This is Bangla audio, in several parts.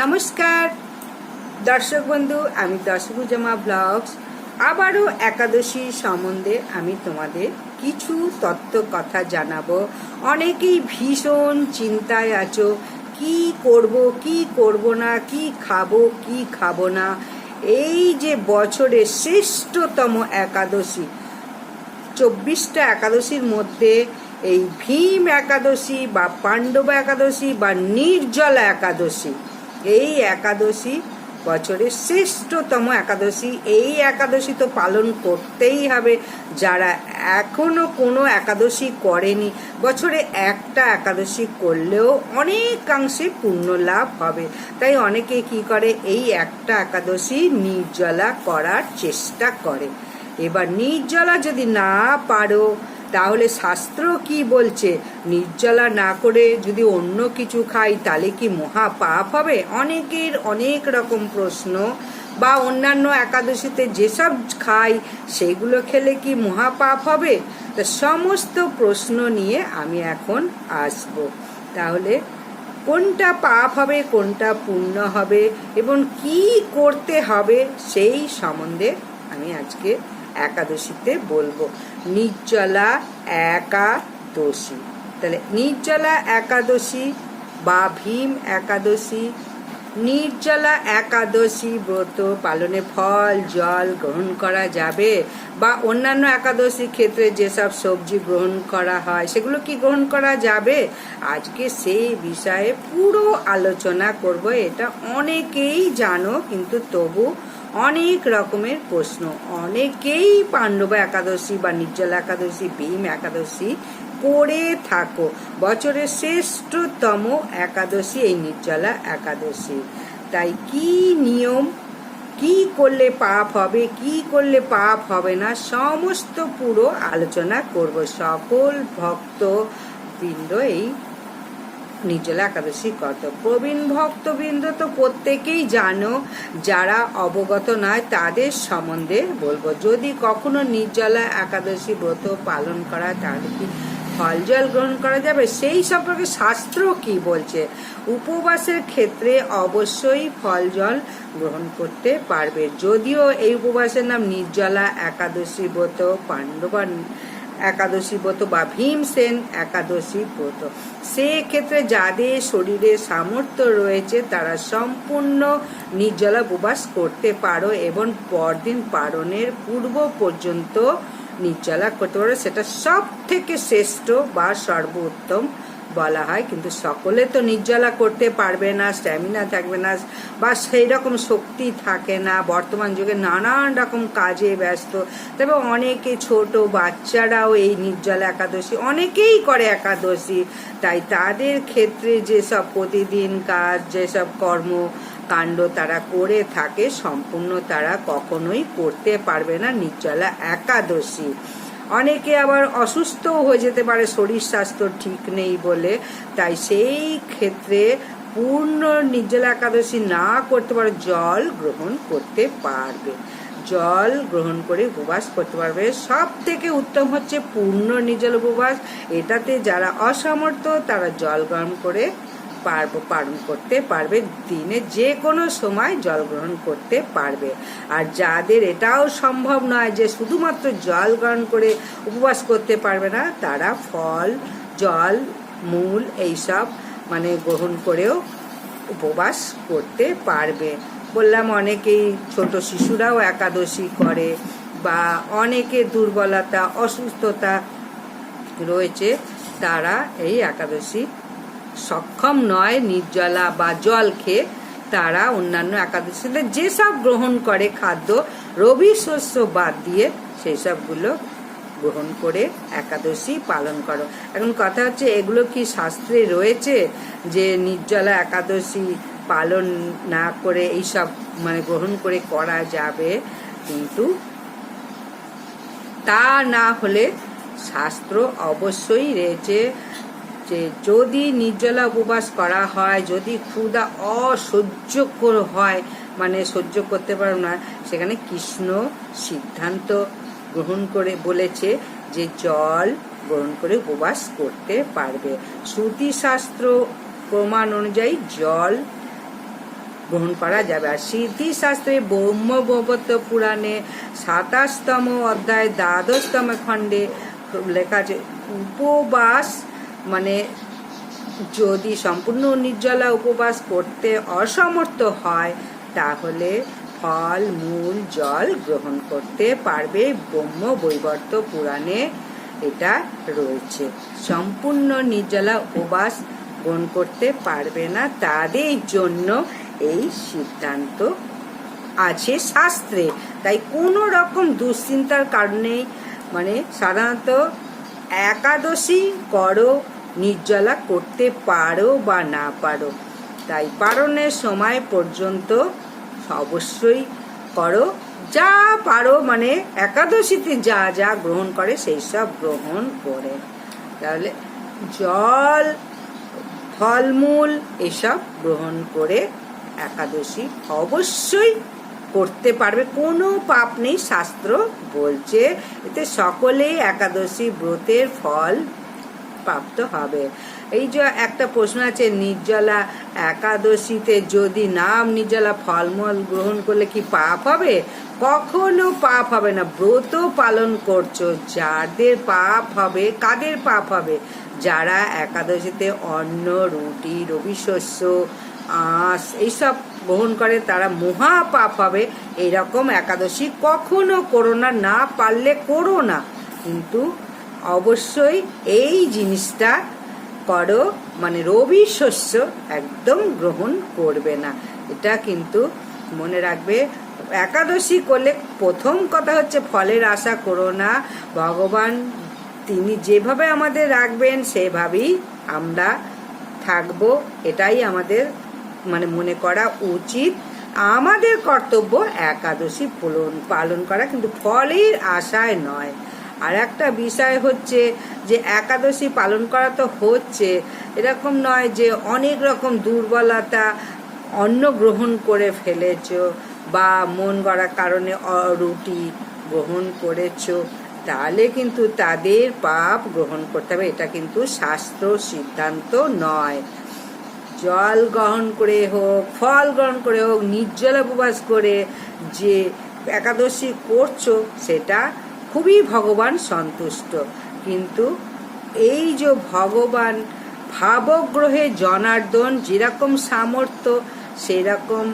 নমস্কার। দর্শক বন্ধু, আমি দশভুজামা ব্লগস। আবারও একাদশী সম্বন্ধে আমি তোমাদের কিছু তত্ত্ব কথা জানাব। অনেকেই ভীষণ চিন্তায় আছো, কি করব কি করব না, কি খাব কি খাব না? এই যে বছরের শ্রেষ্ঠতম একাদশী, চব্বিশটা একাদশীর মধ্যে এই ভীম একাদশী বা পাণ্ডব একাদশী বা নির্জলা একাদশী এই একাদশী বছরের শ্রেষ্ঠতম একাদশী। এই একাদশী তো পালন করতেই হবে। যারা এখনও কোনো একাদশী করেনি, বছরে একটা একাদশী করলেও অনেকাংশে পুণ্য লাভ হবে। তাই অনেকে কি করে? এই একটা একাদশী নির্জলা করার চেষ্টা করে। এবার নির্জলা যদি না পারো তাহলে শাস্ত্র কি বলছে? নির্জলা না করে যদি অন্য কিছু খাই, তাহলে কি মহা পাপ হবে? অনেকের অনেক রকম প্রশ্ন। বা অন্যান্য একাদশীতে যেসব খাই, সেগুলো খেলে কি মহা পাপ হবে? তা সমস্ত প্রশ্ন নিয়ে আমি এখন আসব। তাহলে কোনটা পাপ হবে, কোনটা পূর্ণ হবে, এবং কি করতে হবে, সেই সম্বন্ধে আমি আজকে একাদশীতে বলব। নির্জলা একাদশী। তাহলে নির্জলা একাদশী বা ভীম একাদশী, নির্জলা একাদশী ব্রত পালনে ফল, জল গ্রহণ করা যাবে বা অন্যান্য একাদশী ক্ষেত্রে যেসব সবজি গ্রহণ করা হয়, সেগুলো কি গ্রহণ করা যাবে? আজকে সেই বিষয়ে পুরো আলোচনা করব। এটা অনেকেই জানো, কিন্তু তবু অনেক রকমের প্রশ্ন। অনেকেই পাণ্ডব একাদশী বা নির্জলা একাদশী, ভীম একাদশী করে থাকো। বছরের শ্রেষ্ঠতম একাদশী এই নির্জলা একাদশী। তাই কি নিয়ম, কি করলে পাপ হবে, কি করলে পাপ হবে না, সমস্ত পুরো আলোচনা করব। সকল ভক্ত বৃন্দ এই নির্জলা একাদশী কত? প্রবীণ ভক্তবৃন্দ তো প্রত্যেকেই জানো, যারা অবগত নয় তাদের সম্বন্ধে বলব। যদি কখনো নির্জলা একাদশী ব্রত পালন করা তাহলে কি ফল জল গ্রহণ করা যাবে? সেই সম্পর্কে শাস্ত্র কি বলছে? উপবাসের ক্ষেত্রে অবশ্যই ফল জল গ্রহণ করতে পারবে। যদিও এই উপবাসের নাম নির্জলা একাদশী ব্রত পাণ্ডবা একাদশী ব্রত বা ভীমসেন একাদশী ব্রত। সেক্ষেত্রে যাদের শরীরে সামর্থ্য রয়েছে, তারা সম্পূর্ণ নির্জলা উপবাস করতে পারো এবং পরদিন পালনের পূর্ব পর্যন্ত নির্জলা করতে পারো। সেটা সব থেকে শ্রেষ্ঠ বা সর্বোত্তম বলা হয়, কিন্তু সকলে তো নির্জলা করতে পারবে না স্ট্যামিনা থাকবে না, বা সেই রকম শক্তি থাকে না। বর্তমান যুগে নানান রকম কাজে ব্যস্ত। তবে অনেকে ছোট বাচ্চারাও এই নির্জলা একাদশী, অনেকেই করে একাদশী। তাই তাদের ক্ষেত্রে যেসব প্রতিদিন কাজ, যেসব কর্ম কাণ্ড তারা করে থাকে, সম্পূর্ণ তারা কখনোই করতে পারবে না নির্জলা একাদশী। অনেকে আবার অসুস্থও হয়ে যেতে পারে, শরীর স্বাস্থ্য ঠিক নেই বলে। তাই সেই ক্ষেত্রে পূর্ণ নির্জলা একাদশী না করতে পারে, জল গ্রহণ করতে পারবে। জল গ্রহণ করে উপবাস করতে পারবে। সব থেকে উত্তম হচ্ছে পূর্ণ নির্জল উপবাস। এটাতে যারা অসমর্থ তারা জল গ্রহণ করে পারব, পালন করতে পারবে, দিনে যে কোনো সময় জল গ্রহণ করতে পারবে। আর যাদের এটাও সম্ভব নয় যে শুধুমাত্র জল গ্রহণ করে উপবাস করতে পারবে না, তারা ফল, জল, মূল এইসব মানে গ্রহণ করেও উপবাস করতে পারবে। বললাম অনেকেই ছোট শিশুরাও একাদশী করে বা অনেকে দুর্বলতা, অসুস্থতা রয়েছে, তারা এই একাদশী সক্ষম নয় নির্জলা বা জল খেয়ে। তারা অন্যান্য একাদশীতে যেসব গ্রহণ করে খাদ্য, রবি শস্য বাদ দিয়ে সেই সবগুলো গ্রহণ করে একাদশী পালন করো। এখন কথা হচ্ছে, এগুলো কি শাস্ত্রে রয়েছে যে নির্জলা একাদশী পালন না করে এইসব মানে গ্রহণ করে করা যাবে? কিন্তু তা না হলে শাস্ত্র অবশ্যই রয়েছে। যে যদি নির্জলা উপবাস করা হয়, যদি ক্ষুধা অসহ্যকর হয় মানে সহ্য করতে পারো না, সেখানে কৃষ্ণ সিদ্ধান্ত গ্রহণ করে বলেছে যে জল গ্রহণ করে উপবাস করতে পারবে। শ্রুতি শাস্ত্র প্রমাণ অনুযায়ী জল গ্রহণ করা যাবে। আর সিদ্ধিশাস্ত্রে ব্রহ্মবত পুরাণে সাতাশতম অধ্যায় দ্বাদশতম খণ্ডে লেখা আছে, উপবাস মানে যদি সম্পূর্ণ নির্জলা উপবাস করতে অসমর্থ হয়, তাহলে ফল, মূল, জল গ্রহণ করতে পারবে ব্রহ্ম বৈবর্ত পুরাণে। এটা রয়েছে। সম্পূর্ণ নির্জলা উপবাস গ্রহণ করতে পারবে না তাদের জন্য এই সিদ্ধান্ত আছে শাস্ত্রে। তাই কোনো রকম দুশ্চিন্তার কারণে মানে সাধারণত একাদশী করো নির্জলা করতে পারো বা না পারো। তাই পারণের সময় পর্যন্ত অবশ্যই করো। যা পারো মানে একাদশীতে যা যা গ্রহণ করে সেই সব গ্রহণ করে। তাহলে জল, ফলমূল এসব গ্রহণ করে একাদশী অবশ্যই করতে পারবে। কোনো পাপ নেই, শাস্ত্র বলছে। এতে সকলেই একাদশী ব্রতের ফল প্রাপ্ত হবে। এই যে একটা প্রশ্ন আছে, নির্জলা একাদশীতে যদি নাম নির্জলা ফলমূল গ্রহণ করলে কি পাপ হবে? কখনো পাপ হবে না। ব্রত পালন করছ, যাদের পাপ হবে, কাদের পাপ হবে? যারা একাদশীতে অন্ন, রুটি, রবি শস্য, আঁশ এইসব গ্রহণ করে, তারা মহা পাপ হবে। এইরকম একাদশী কখনো করো না না পারলে করো না। কিন্তু অবশ্যই এই জিনিসটা করো মানে রবি শস্য একদম গ্রহণ করবে না। এটা কিন্তু মনে রাখবে, একাদশী করলে প্রথম কথা হচ্ছে ফলের আশা করো না। ভগবান, তিনি যেভাবে আমাদের রাখবেন, সেভাবেই আমরা থাকব। এটাই আমাদের মানে মনে করা উচিত। আমাদের কর্তব্য একাদশী পালন করা, কিন্তু ফলের আশায় নয়। আর একটা বিষয় হচ্ছে যে একাদশী পালন করা তো হচ্ছে, এরকম নয় যে অনেক রকম দুর্বলতা অন্ন গ্রহণ করে ফেলেছ বা মন গড়ার কারণে রুটি গ্রহণ করেছ, তাহলে কিন্তু তাদের পাপ গ্রহণ করতে হবে। এটা কিন্তু শাস্ত্র সিদ্ধান্ত নয়। জল গ্রহণ করে হোক, ফল গ্রহণ করে হোক, নির্জল উপবাস করে যে একাদশী করছ, সেটা খুবই ভগবান সন্তুষ্ট। কিন্তু এই যে ভগবান ভাবগ্রহে জনার্দন যেরকম সামর্থ্য, সেরকম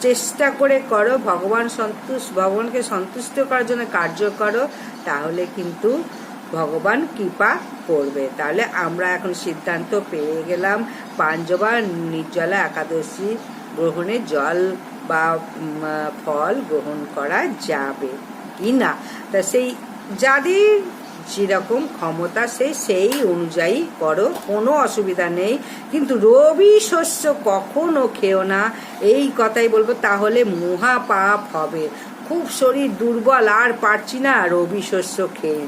চেষ্টা করে করো, ভগবান সন্তুষ্ট, ভগবানকে সন্তুষ্ট করার জন্য কার্য করো, তাহলে কিন্তু ভগবান কৃপা করবে। তাহলে আমরা এখন সিদ্ধান্ত পেয়ে গেলাম, পাঞ্জবা, নির্জলা একাদশী গ্রহণে জল বা ফল গ্রহণ করা যাবে। কি না তা সেই যাদের যেরকম ক্ষমতা, সে সেই অনুযায়ী করো, কোনো অসুবিধা নেই। কিন্তু রবি শস্য কখনো খেও না। এই কথাই বলব, তাহলে মহা পাপ হবে। খুব শরীর দুর্বল, আর পারছি না রবি শস্য খেয়ে।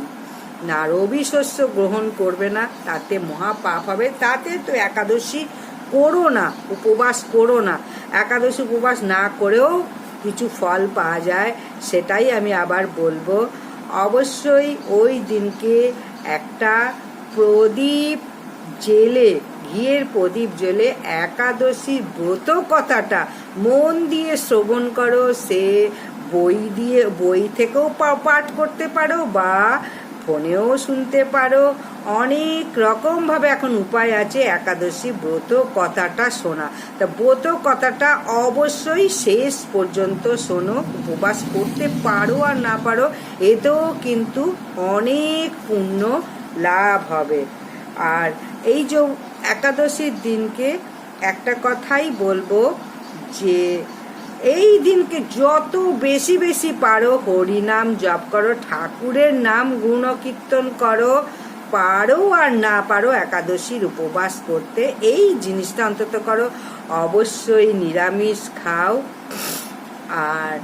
না, রবি শস্য গ্রহণ করবে না, তাতে মহা পাপ হবে। তাতে তো একাদশী করো না, উপবাস করো না। একাদশী উপবাস না করেও কিছু ফল পাওয়া যায়, সেটাই আমি আবার বলব। অবশ্যই ওই দিনকে একটা প্রদীপ জেলে ঘিয়ের প্রদীপ জেলে একাদশী ব্রত কথাটা মন দিয়ে শ্রবণ করো। সে বই দিয়ে, বই থেকেও পাঠ করতে পারো বা ফোনেও শুনতে পারো। অনেক রকমভাবে এখন উপায় আছে একাদশী ব্রত কথাটা শোনা। তা ব্রত কথাটা অবশ্যই শেষ পর্যন্ত শোনো, উপবাস করতে পারো আর না পারো, এতেও কিন্তু অনেক পুণ্য লাভ হবে। আর এই যে একাদশীর দিনকে একটা কথাই বলব যে এই দিনকে যত বেশি বেশি পারো, হরিনাম জপ করো, ঠাকুরের নাম গুণকীর্তন করো, পারো আর না পারো একাদশীর উপবাস করতে, এই জিনিসটা অন্তত করো। অবশ্যই নিরামিষ খাও। আর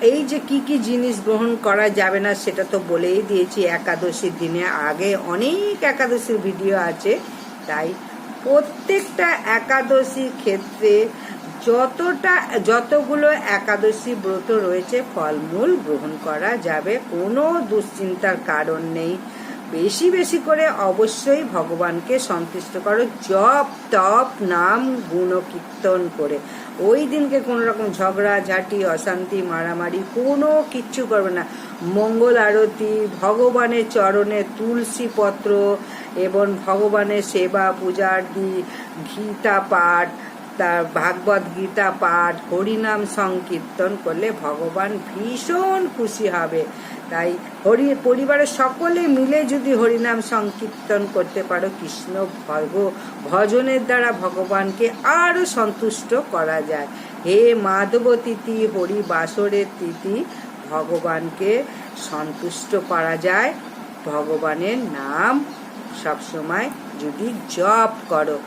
এই যে কি কি জিনিস গ্রহণ করা যাবে না, সেটা তো বলেই দিয়েছি, একাদশীর দিনে আগে অনেক একাদশীর ভিডিও আছে, তাই প্রত্যেকটা একাদশীর ক্ষেত্রে যতটা, যতগুলো একাদশী ব্রত রয়েছে, ফলমূল গ্রহণ করা যাবে। কোনো দুশ্চিন্তার কারণ নেই। বেশি বেশি করে অবশ্যই ভগবানকে সন্তুষ্ট করো। জপ, তপ, নাম, গুণ কীর্তন করে। ওই দিনকে কোনো রকম ঝগড়া, ঝাঁটি, অশান্তি, মারামারি কোনো কিচ্ছু করবে না। মঙ্গল আরতি, ভগবানের চরণে তুলসী পত্র এবং ভগবানের সেবা পূজার দি গীতা পাঠ তার ভাগবত গীতা পাঠ, হরিনাম সংকীর্তন করলে ভগবান ভীষণ খুশি হবে। তাই হরি, পরিবারের সকলে মিলে যদি হরিনাম সংকীর্তন করতে পারো, কৃষ্ণ ভর্গ ভজনের দ্বারা ভগবানকে আরও সন্তুষ্ট করা যায়। হে মাধব তিথি হরি বাসরের তিথি, ভগবানকে সন্তুষ্ট করা যায়। ভগবানের নাম সবসময় যদি জপ করো।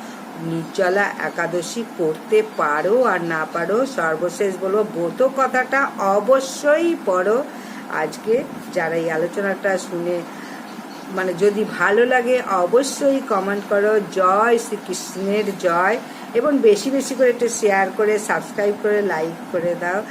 নির্জলা একাদশী করতে পারো আর না পারো, সর্বশেষ বলব ব্রত কথাটা অবশ্যই পড়ো। আজকে যারা এই আলোচনাটা শুনে মানে যদি ভালো লাগে অবশ্যই কমেন্ট করো। জয় শ্রীকৃষ্ণের জয়। এবং বেশি বেশি করে একটু শেয়ার করে সাবস্ক্রাইব করে লাইক করে দাও।